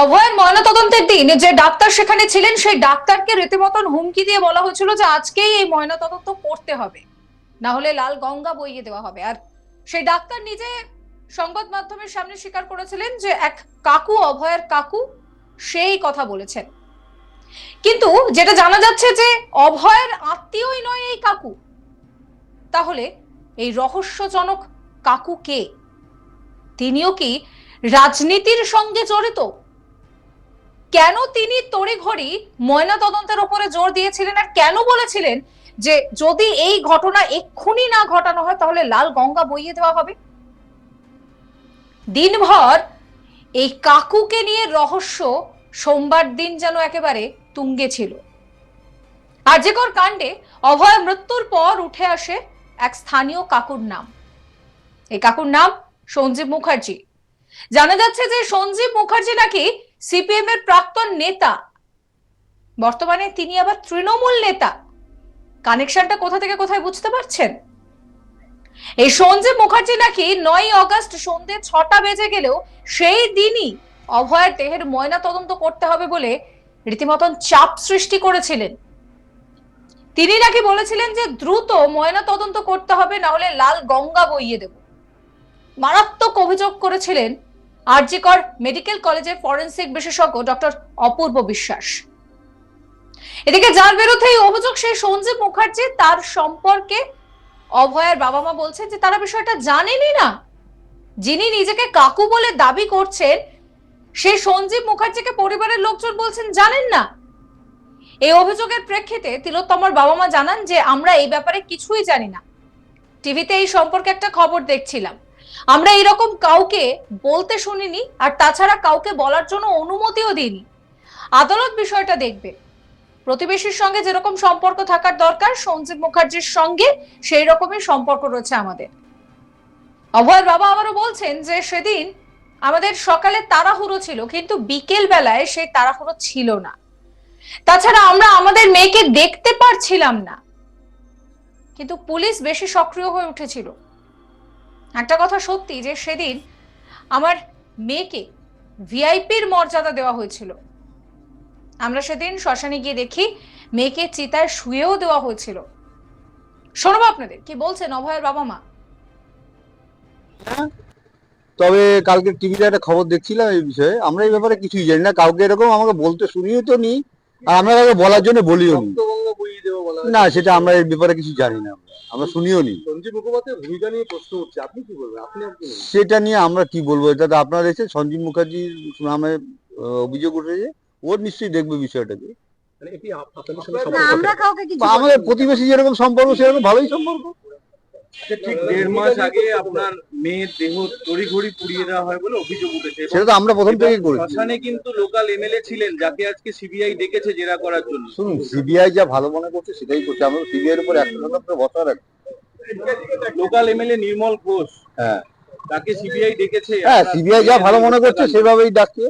অভয়ের ময়নাতদন্তের দিন, যে ডাক্তার সেখানে ছিলেন, সেই ডাক্তারকে রীতিমতন হুমকি দিয়ে বলা হয়েছিল যে আজকেই এই ময়নাতদন্ত করতে হবে। না হলে লাল গঙ্গা বইয়ে দেওয়া হবে। আর সেই ডাক্তার নিজে সংবাদ মাধ্যমের সামনে স্বীকার করেছিলেন যে এক কাকু, অভয়ের কাকু, সেই কথা বলেছেন। কিন্তু যেটা জানা যাচ্ছে যে অভয়ের আত্মীয়ই নয় এই কাকু। তাহলে এই রহস্যজনক কাকু কে? তিনিও কি রাজনীতির সঙ্গে জড়িত? কেন তিনি তড়িঘড়ি ময়না তদন্তের উপরে জোর দিয়েছিলেন আর কেন বলেছিলেন যে যদি এই ঘটনা এক্ষুনি না ঘটানো হয়, তাহলে লাল গঙ্গা বইয়ে দেওয়া হবে? দিনভর এই কাকুকে নিয়ে রহস্য সোমবার দিন যেন একেবারে তুঙ্গে ছিল। আর্যকর কাণ্ডে অভয় মৃত্যুর পর উঠে আসে এক স্থানীয় কাকুর নাম। এই কাকুর নাম সঞ্জীব মুখার্জি। জানা যাচ্ছে যে সঞ্জীব মুখার্জি নাকি সিপিএম এর প্রাক্তন নেতা, বর্তমানে তিনি আবার তৃণমূল নেতা। কানেকশনটা কোথা থেকে কোথায় বুঝতে পারছেন? এই সঞ্জীব মুখার্জি নাকি নয় অগস্ট সন্ধ্যে ছটা বেজে গেলেও সেই দিনই অভয়ের দেহের ময়না তদন্ত করতে হবে বলে রীতিমতন চাপ সৃষ্টি করেছিলেন। তিনি নাকি বলেছিলেন যে দ্রুত ময়না তদন্ত করতে হবে, না হলে লাল গঙ্গা বইয়ে দেব। মারাত্মক অভিযোগ করেছিলেন আরজিকর মেডিকেল কলেজের ফরেন্সিক বিশেষজ্ঞ ডক্টর অপূর্ব বিশ্বাস। এদিকে যার বিরুদ্ধে এই অভিযোগ, সেই সঞ্জীব মুখার্জি, তার সম্পর্কে অভয়ের বাবা মা বলছেন যে তারা বিষয়টা জানেনই না। যিনি নিজেকে কাকু বলে দাবি করছেন, সেই সঞ্জীব মুখার্জিকে পরিবারের লোকজন বলছেন জানেন না। এই অভিযোগের প্রেক্ষিতে তিলোত্তমার বাবা মা জানান যে আমরা এই ব্যাপারে কিছুই জানি না। টিভিতে এই সম্পর্কে একটা খবর দেখছিলাম। আমরা এরকম কাউকে বলতে শুনিনি, আর তাছাড়া কাউকে বলার জন্য অনুমতিও দিইনি। আদালত বিষয়টা দেখবে। প্রতিবেশীর সঙ্গে যেরকম সম্পর্ক থাকার দরকার, সঞ্জীব মুখার্জির সঙ্গে সেই রকমই সম্পর্ক রয়েছে আমাদের। অভয়ের বাবা আবারও বলছেন যে সেদিন আমাদের সকালে তাড়াহুড়ো ছিল, কিন্তু বিকেল বেলায় সেই তাড়াহুড়ো ছিল না। তাছাড়া আমরা আমাদের মেয়েকে দেখতে পারছিলাম না, কিন্তু পুলিশ বেশি সক্রিয় হয়ে উঠেছিল। একটা কথা সত্যি যে সেদিন আমার মেয়েকে ভিআইপির মর্যাদা দেওয়া হয়েছিল। আমরা সেদিন শ্মশানে গিয়ে দেখি মেয়েকে চিতায় শুয়েও দেওয়া হয়েছিল। শোনবো আপনাদের কি বলছেন অভয়ের বাবা মা? তবে কালকে টিভিতে একটা খবর দেখছিলাম এই বিষয়ে। আমরা এই ব্যাপারে কিছুই জানি না। কাউকে এরকম আমাকে বলতে শুনিও তো নি। আর আমরা কাউকে বলার জন্য বলিও নি। সেটা আমরা এই ব্যাপারে কিছু জানি না। আমরা। শুনিও নি। সঞ্জীব মুখোপাধ্যায়ের ভূমিকা নিয়ে প্রশ্ন উঠছে। আপনি কি বলবেন? আপনি? সেটা নিয়ে আমরা কি বলব? এটা তো আপনার এসে সঞ্জীব মুখার্জির নামে আহ, অভিযোগ উঠেছে। ওর নিশ্চয়ই দেখবে বিষয়টাকে। মানে আমাদের প্রতিবেশী যেরকম সম্পর্ক সেরকম ভালোই সম্পর্ক। ঠিক দেড় মাস আগে আপনার মেয়ের দেহ তড়িঘড়ি পুড়িয়ে দেওয়া হয় বলে অভিযোগ উঠেছে সেটা তো আমরা প্রথম থেকেই করেছি। শ্মশানে কিন্তু লোকাল এমএলএ ছিলেন যাকে আজকে সিবিআই ডেকেছে জেরা করার জন্য। শুনুন সিবিআই যা ভালো মনে করছে সেটাই করছে। আমরা সিবিআই এর উপর শতাংশ ভরসা রাখি লোকাল এমএলএ নির্মল ঘোষ হ্যাঁ। তাকে সিবিআই ডেকেছে। হ্যাঁ সিবিআই যা ভালো মনে করছে সেভাবেই ডাকছে।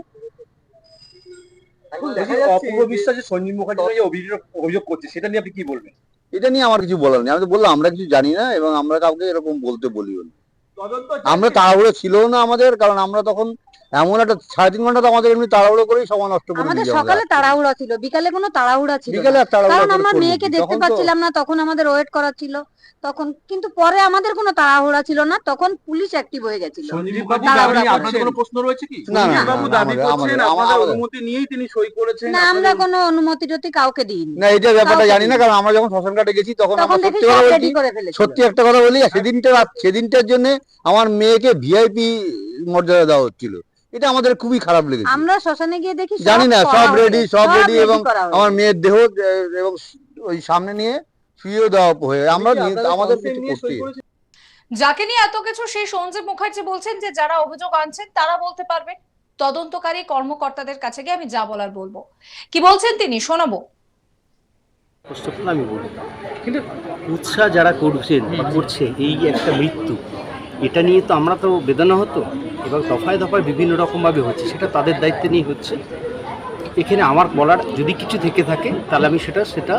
অপূর্ব বিশ্বাস সঞ্জীব মুখার্জি অভিযোগ অভিযোগ করছে। সেটা নিয়ে আপনি কি বলবেন? এটা নিয়ে আমার কিছু বলার নেই। আমি তো বললাম আমরা কিছু জানি না এবং আমরা কাউকে এরকম বলতে বলিও না। আমরা তাড়াহুড়ো ছিল না আমাদের কারণ আমরা তখন এমন একটা সাড়ে তিন ঘণ্টা তো আমাদের এমনি তাড়াহুড়ো করেই সময় নষ্ট করে আমাদের সকালে তাড়াহুড়া ছিল বিকালে কোনো তাড়াহুড়া ছিল। বিকেলে আর তাড়াহুড়ো কারণ করে আমার মেয়েকে দেখতে পাচ্ছিলাম না তখন আমাদের ওয়েট করা ছিল তখন কিন্তু পরে আমাদের কোনো তাড়াহুড়া ছিল না তখন পুলিশ অ্যাক্টিভ হয়ে গেছিল। সঞ্জীব বাবু বাবু দাবি করছেন। আপনাদের কোনো প্রশ্ন রয়েছে কি? না, না, বাবু দাবি করছেন আমাদের- আপনাদের অনুমতি নিয়েই তিনি সই করেছেন? না আমরা কোনো অনুমতি টতি কাউকে দিইনি। না এটা ব্যাপারটা জানি না কারণ আমরা যখন শ্মশান ঘাটে গেছি তখন আমরা সত্যি কথা সত্যি একটা কথা বলি সেদিনটা সেদিনটার জন্য আমার মেয়েকে ভিআইপি মর্যাদা দেওয়া হচ্ছিল। এটা আমাদের খুবই খারাপ লেগেছে। আমরা শ্মশানে গিয়ে দেখি জানি না সব রেডি সব রেডি এবং আমার মেয়ের দেহ এবং ওই সামনে নিয়ে শুয়েও দেওয়া হয়ে আমরা আমাদের কিছু করতে যাকে নিয়ে এত কিছু সেই সঞ্জীব মুখার্জি বলছেন যে যারা অভিযোগ আনছেন তারা বলতে পারবে। তদন্তকারী কর্মকর্তাদের কাছে গিয়ে আমি যা বলার বলব। কি বলছেন তিনি? শোনাবো। আমি বলি। কিন্তু উৎসাহ যারা করছেন বা করছে এই একটা মৃত্যু এটা নিয়ে তো আমরা তো বেদনা হতো এবং দফায় দফায় বিভিন্ন রকমভাবে হচ্ছে সেটা তাদের দায়িত্ব নিয়ে হচ্ছে। এখানে আমার বলার যদি কিছু থেকে থাকে তাহলে আমি সেটা সেটা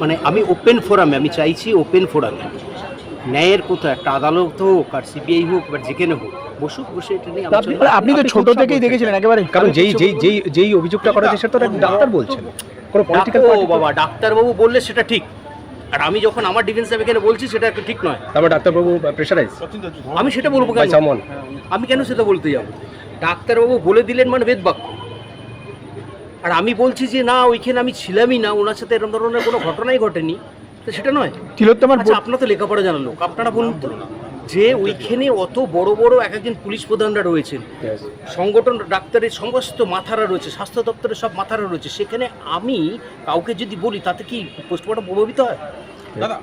মানে আমি ওপেন ফোরামে আমি চাইছি ওপেন ফোরামে ন্যায়ের কোথাও একটা আদালত হোক আর সিবিআই হোক বা যেখানে হোক বসুক বসে এটা নিয়ে আপনি তো ছোট থেকেই দেখেছিলেন একেবারে কারণ যেই যেই যেই যেই অভিযোগটা করা হয়েছে সেটা তো ডাক্তার বলছেন। কোনো পলিটিক্যাল ও বাবা ডাক্তারবাবু বললে সেটা ঠিক। আর আমি যখন আমার ডিফেন্স আমি এখানে বলছি সেটা একটা ঠিক নয়। তারপর ডাক্তারবাবু প্রেশারাইজ আমি সেটা বলব কেন? আমি কেন সেটা বলতে যাব? ডাক্তারবাবু বলে দিলেন মানে বেদ বাক্য। আর আমি বলছি যে না ওইখানে আমি ছিলামই না ওনার সাথে এরকম ধরনের কোনো ঘটনাই ঘটেনি। তো সেটা নয়। তিলোত্তমার আচ্ছা আপনার তো লেখাপড়া জানালো আপনারা বলুন তো। যে ওইখানে অত বড় বড় এক একজন পুলিশ প্রধানরা রয়েছেন। সংগঠন ডাক্তারের সমস্ত মাথারা রয়েছে স্বাস্থ্য দপ্তরের সব মাথারা রয়েছে। সেখানে আমি কাউকে যদি বলি তাতে কি পোস্টমর্টম প্রভাবিত হয়?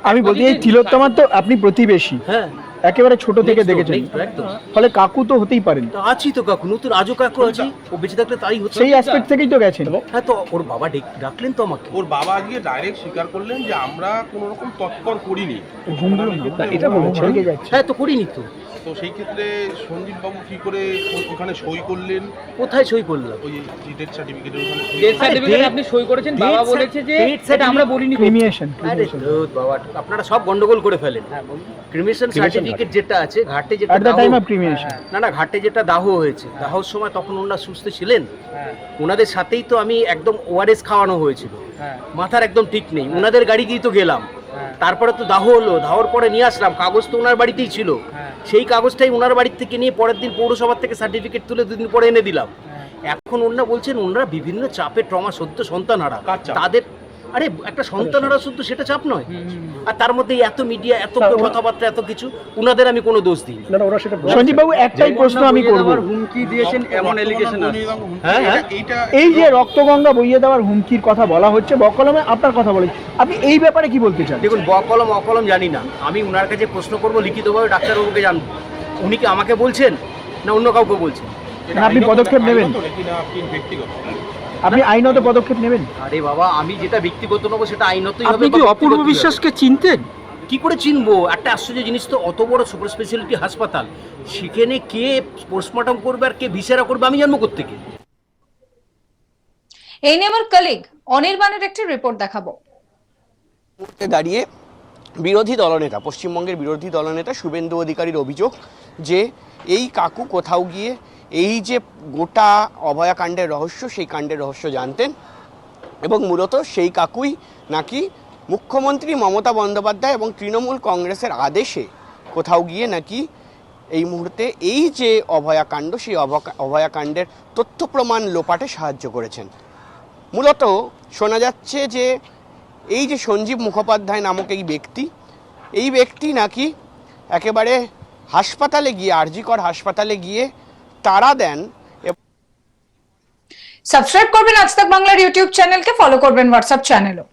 আমি বলি এই তিলোত্তমার তো আপনি প্রতিবেশী। হ্যাঁ। একেবারে ছোট থেকে দেখেছেন। ফলে কাকু তো হতেই পারেন। আছি তো কাকু নতুন আজও কাকু আছি ও বেঁচে থাকলে তাই হতো সেই অ্যাসপেক্ট থেকেই তো গেছেন। হ্যাঁ তো ওর বাবা ডেক- ডাকলেন তো আমাকে। ওর বাবা আজকে ডাইরেক্ট স্বীকার করলেন যে আমরা কোনো রকম তৎপর করিনি। এটা যাচ্ছে হ্যাঁ তো করিনি তো। তো সেই ক্ষেত্রে সঞ্জীব বাবু কি করে ওখানে সই করলেন? কোথায় সই করলাম? ওই ডেথ সার্টিফিকেটের ওখানে ডেথ সার্টিফিকেট আপনি সই করেছেন বাবা বলেছে যে সেটা আমরা বলিনি। ক্রিমিয়েশন আরে বাবা আপনারা সব গন্ডগোল করে ফেলেন। ক্রিমিশন সার্টিফিকেট যেটা আছে ঘাটে যেটা টাইম অফ ক্রিমিয়েশন না না ঘাটে যেটা দাহ হয়েছে দাহর সময় তখন ওনারা সুস্থ ছিলেন। হ্যাঁ। ওনাদের সাথেই তো আমি একদম ওআরএস খাওয়ানো হয়েছিল। হ্যাঁ। মাথার একদম ঠিক নেই। ওনাদের গাড়ি দিয়েই তো গেলাম। হ্যাঁ। তারপরে তো দাহ হলো। দাহর পরে নিয়ে আসলাম। কাগজ তো ওনার বাড়িতেই ছিল। হ্যাঁ। সেই কাগজটাই ওনার বাড়ির থেকে নিয়ে পরের দিন পৌরসভার থেকে সার্টিফিকেট তুলে দুদিন পরে এনে দিলাম। হ্যাঁ। এখন ওনারা বলছেন ওনারা বিভিন্ন চাপে ট্রমা সত্য সন্তান হারা তাদের আরে একটা সন্তান হারা শুদ্ধ সেটা চাপ নয়। আর তার মধ্যে এত মিডিয়া এত কথাবার্তা এত কিছু ওনাদের আমি কোনো দোষ দিই না ওরা সেটা সঞ্জীব বাবু একটাই প্রশ্ন আমি করব। হুমকি দিয়েছেন এমন এলিগেশন হ্যাঁ, হ্যাঁ। এই যে রক্তগঙ্গা বইয়ে দেওয়ার হুমকির কথা বলা হচ্ছে বকলমে আপনার কথা বলে। আপনি এই ব্যাপারে কি বলতে চান? দেখুন ব কলম অকলম জানি না। আমি ওনার কাছে প্রশ্ন করব লিখিতভাবে ডাক্তারবাবুকে জানব। উনি কি আমাকে বলছেন না অন্য কাউকে বলছেন? আপনি পদক্ষেপ নেবেন? ব্যক্তিগত? আপনি আইনত পদক্ষেপ নেবেন? আরে বাবা আমি যেটা ব্যক্তিগত নেব সেটা আইনতই হবে আপনি কি অপূর্ব বিশ্বাসকে চিনতেন? কি করে চিনবো? একটা আশ্চর্য জিনিস তো অত বড় সুপার স্পেশালিটি হাসপাতাল। সেখানে কে পোস্টমর্টম করবে আর কে ভিসেরা করবে আমি জানব কোথেকে এই নিয়ে আমার কলিগ অনির্বাণের একটি রিপোর্ট দেখাবো। দাঁড়িয়ে বিরোধী দলনেতা পশ্চিমবঙ্গের বিরোধী দলনেতা শুভেন্দু অধিকারীর অভিযোগ যে এই কাকু কোথাও গিয়ে এই যে গোটা অভয়াকাণ্ডের রহস্য, সেই কাণ্ডের রহস্য জানতেন এবং মূলত সেই কাকুই নাকি মুখ্যমন্ত্রী মমতা বন্দ্যোপাধ্যায় এবং তৃণমূল কংগ্রেসের আদেশে কোথাও গিয়ে নাকি এই মুহূর্তে এই যে অভয়াকাণ্ড সেই অভয়াকাণ্ডের তথ্য প্রমাণ লোপাটে সাহায্য করেছেন। মূলত শোনা যাচ্ছে যে এই যে সঞ্জীব মুখোপাধ্যায় নামক এই ব্যক্তি এই ব্যক্তি নাকি একেবারে হাসপাতালে গিয়ে, আরজিকর হাসপাতালে গিয়ে তারা দেন সাবস্ক্রাইব করবেন আজ তক বাংলার ইউটিউব চ্যানেলকে ফলো করবেন হোয়াটসঅ্যাপ চ্যানেলও